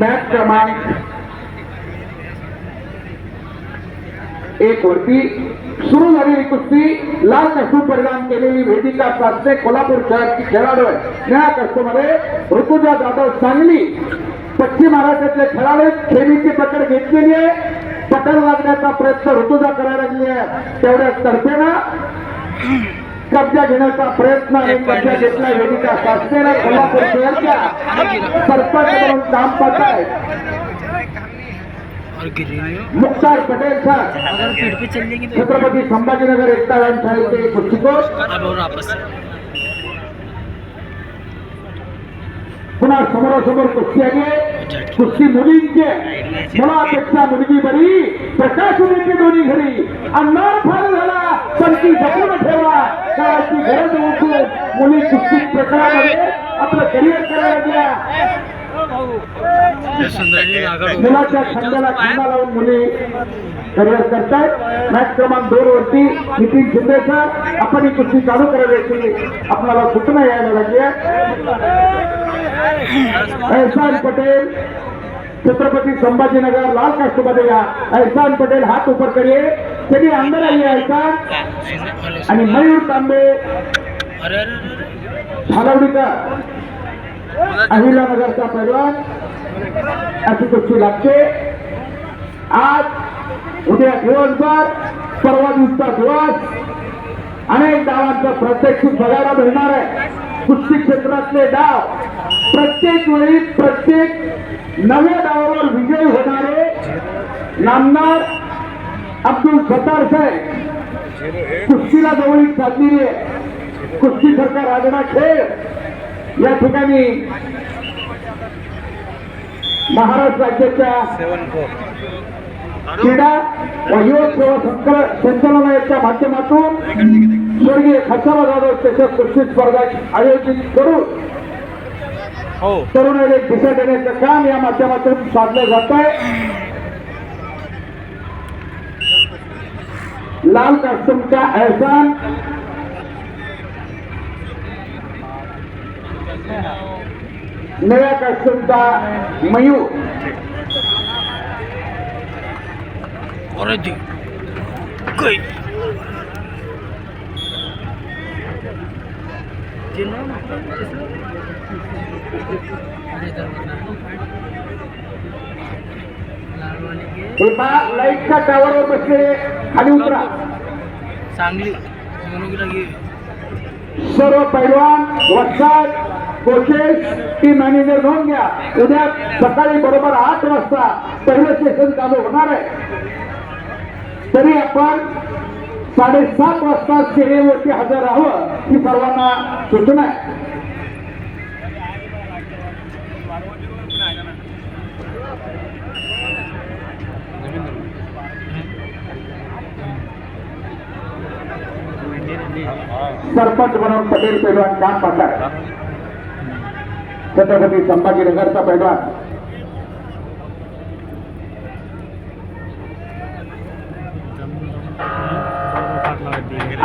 Match क्रमांक एक वरती सुरू झालेली कुस्ती. लाल कस्तू परिधान केलेली वेदिका सातसे कोल्हापूर शहराची खेळाडू आहे या कस्तूमध्ये ऋतुजा जाधव सांगली. पश्चिम महाराष्ट्रातले खेळाडू खेळीची पकड घेतलेली आहे. पकड लागण्याचा प्रयत्न ऋतुजा करायला लागली आहे. तेवढ्याच तर्फेनं कब्जा घेण्याचा प्रयत्न आणि कब्जा घेतला वेदिका सातसेनं कोल्हापूर शहरच्या सरपंच म्हणून काम पाहत आहे. हो। मुख्तार पटेल छत्रपती संभाजीनगर एकता व्यायाम शाळेचे कुस्तीकोच पुन्हा समोरासमोर कुस्ती आहे. कुस्ती मुलींचे मुलापेक्षा मुलगी बरी. प्रकाश उद्याचे दोन्ही घरी. अंधार फार गरज ओळखून मुली कुस्ती प्रकारामध्ये आपलं करिअर करायला आघाड मुलाच्या छंदाला लावून मुली करिअर करतायत. मॅच क्रमांक दोन वरती नितीन आपण ही कुस्ती चालू करायची आपल्याला सूचना यायला लागली एहसान पटेल छत्रपती संभाजीनगर लाल कास्टमध्ये या. एहसान पटेल हात ऊपर करिए त्यांनी अंदर आले आहे आणि मयूर तांबे अरे अहिलानगरचा परिवार पैलवान अशी कुस्ती लागते. आज उद्या दिवसभर परवा दिवसचा दिवस. अनेक डावांचा प्रत्यक्षित बघायला मिळणार आहे. कुस्ती क्षेत्रातले डाव प्रत्येक वेळी प्रत्येक नव्या डावावर विजयी होणारे नामदार अब्दुल सत्तार साहेब कुस्तीला जवळीक साधलेली आहे. कुस्ती सरकार राजणा खेळ. या ठिकाणी महाराष्ट्र राज्याच्या क्रीडा व युवक सेवा संकल- संचालनालयाच्या माध्यमातून स्वर्गीय खसाबा जाधव चषक कुस्ती स्पर्धा आयोजित करून हो. तरुणाईला एक दिशा देण्याचं काम या माध्यमातून साधलं जात आहे. लाल कास्टूमचा एहसान। नव्या कास्टूमचा मयूर। अरे दी कोई हे बा लाईटच्या टावरवर बसलेले खाली उतरा. सर्व पैलवान वस्ताद कोचेस टीम मॅनेजर नोंद घ्या. उद्या सकाळी बरोबर आठ वाजता पहिलं सेशन चालू होणार आहे. तरी आपण साडेसात वाजता सेवेवरती हजर राहावं ही सर्वांना सूचना आहे. सरपंच म्हणून पटेल पैलवान काम पाहतात छत्रपती संभाजीनगरचा पैलवान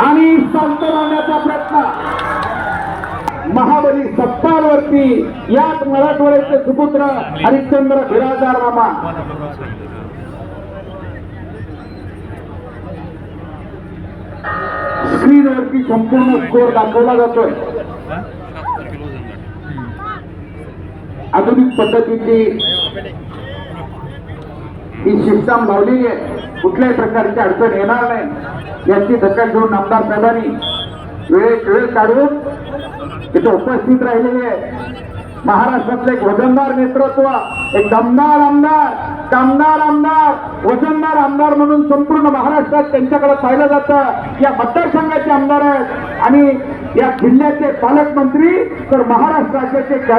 आणि संतरवण्याचा प्रयत्न. महाबली सत्तावरती याच मराठवाड्याचे सुपुत्र हरिश्चंद्र बिराजदार मामा. तीन वरती संपूर्ण स्कोर दाखवला जातोय. आधुनिक पद्धतीची ही शिस्ताम लावलेली आहे. कुठल्याही प्रकारची अडचण येणार नाही. याची दखल घेऊन आमदार साहेबांनी वेळेत वेळ काढून तिथे उपस्थित राहिलेले आहे. महाराष्ट्रातलं एक वजनदार नेतृत्व एक दमदार आमदार. कामदार आमदार वजनदार आमदार म्हणून संपूर्ण महाराष्ट्रात त्यांच्याकडे पाहिलं जातं. या मतदारसंघाचे आमदार आहेत. आणि या जिल्ह्याचे पालकमंत्री तर महाराष्ट्र राज्याचे कॅबिनेट